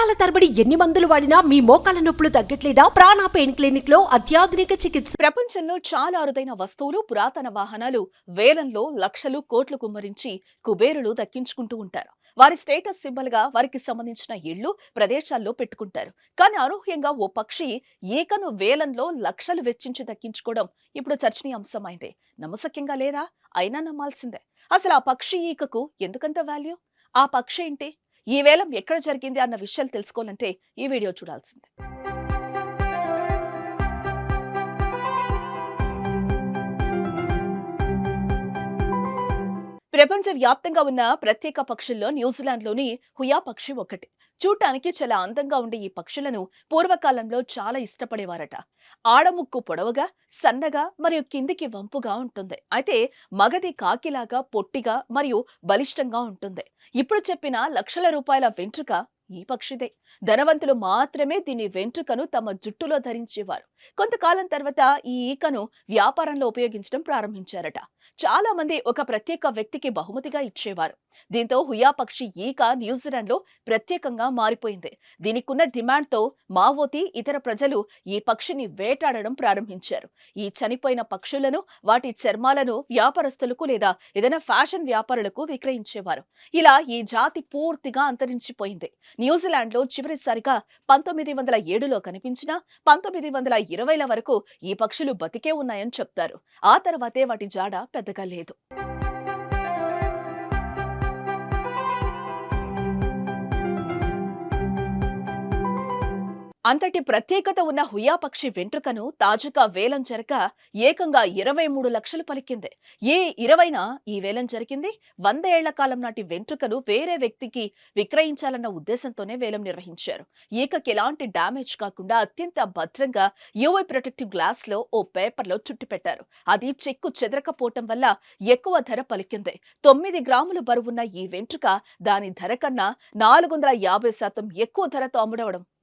సంవత్సరాల తరబడి ఎన్ని మందులు వాడినా మీ మోకాల నొప్పులు తగ్గట్లేదా? ప్రాణ పెయిన్ క్లినిక్లో అత్యాధునిక చికిత్స. ప్రపంచంలో చాలా అరుదైన వస్తువులు పురాతన వాహనాలు వేలంలో లక్షలు కోట్లు కుమ్మరించి కుబేరులు దక్కించుకుంటూ ఉంటారు. వారి స్టేటస్ సింబల్గా వారికి సంబంధించిన ఇళ్ళు ప్రదేశాల్లో పెట్టుకుంటారు. కానీ అనూహ్యంగా ఓ పక్షి ఈకను వేలంలో లక్షలు వెచ్చించి దక్కించుకోవడం ఇప్పుడు చర్చనీయాంశమైందే. నమ్మసక్యంగా లేదా? అయినా నమ్మాల్సిందే. అసలు ఆ పక్షి ఈకకు ఎందుకంత వాల్యూ? ఆ పక్షి ఏంటి? ఈ వేలం ఎక్కడ జరిగింది అన్న విషయాలు తెలుసుకోవాలంటే ఈ వీడియో చూడాల్సిందే. ప్రపంచ వ్యాప్తంగా ఉన్న ప్రత్యేక పక్షుల్లో న్యూజిలాండ్లోని హుయా పక్షి ఒకటి. చూడటానికి చాలా అందంగా ఉండే ఈ పక్షులను పూర్వకాలంలో చాలా ఇష్టపడేవారట. ఆడముక్కు పొడవుగా సన్నగా మరియు కిందికి వంపుగా ఉంటుంది. అయితే మగది కాకిలాగా పొట్టిగా మరియు బలిష్టంగా ఉంటుంది. ఇప్పుడు చెప్పిన లక్షల రూపాయల వెంట్రుక ఈ పక్షిదే. ధనవంతులు మాత్రమే దీని వెంట్రుకను తమ జుట్టులో ధరించేవారు. కొంతకాలం తర్వాత ఈ ఈకను వ్యాపారంలో ఉపయోగించడం ప్రారంభించారట. చాలా మంది ఒక ప్రత్యేక వ్యక్తికి బహుమతిగా ఇచ్చేవారు. దీంతో హుయా పక్షి ఈక న్యూజిలాండ్లో ప్రత్యేకంగా మారిపోయింది. దీనికున్న డిమాండ్తో మావోతి ఇతర ప్రజలు ఈ పక్షిని వేటాడడం ప్రారంభించారు. ఈ చనిపోయిన పక్షులను వాటి చర్మాలను వ్యాపారస్తులకు లేదా ఏదైనా ఫ్యాషన్ వ్యాపారులకు విక్రయించేవారు. ఇలా ఈ జాతి పూర్తిగా అంతరించిపోయింది. న్యూజిలాండ్లో చివరిసారిగా పంతొమ్మిది వందల ఏడులో కనిపించిన పంతొమ్మిది వందల ఇరవైల వరకు ఈ పక్షులు బతికే ఉన్నాయని చెప్తారు. ఆ తర్వాతే వాటి జాడ పెద్దగా లేదు. అంతటి ప్రత్యేకత ఉన్న హుయా పక్షి వెంట్రుకను తాజాగా వేలం జరక ఏకంగా ఇరవై మూడు లక్షలు పలికింది. ఏ ఇరవైన ఈ వేలం జరిగింది వంద ఏళ్ళ కాలం నాటి వెంట్రుకను వేరే వ్యక్తికి విక్రయించాలన్న ఉద్దేశంతోనే వేలం నిర్వహించారు. ఏకకి ఎలాంటి డ్యామేజ్ కాకుండా అత్యంత భద్రంగా యూవై ప్రొటెక్టివ్ గ్లాస్లో ఓ పేపర్లో అది చెక్కు చెదరకపోవటం వల్ల ఎక్కువ ధర పలికింది. తొమ్మిది గ్రాములు బరువున్న ఈ వెంట్రుక దాని ధర కన్నా నాలుగు వందల యాభై శాతం ఎక్కువ ధరతో అమ్ముడవడం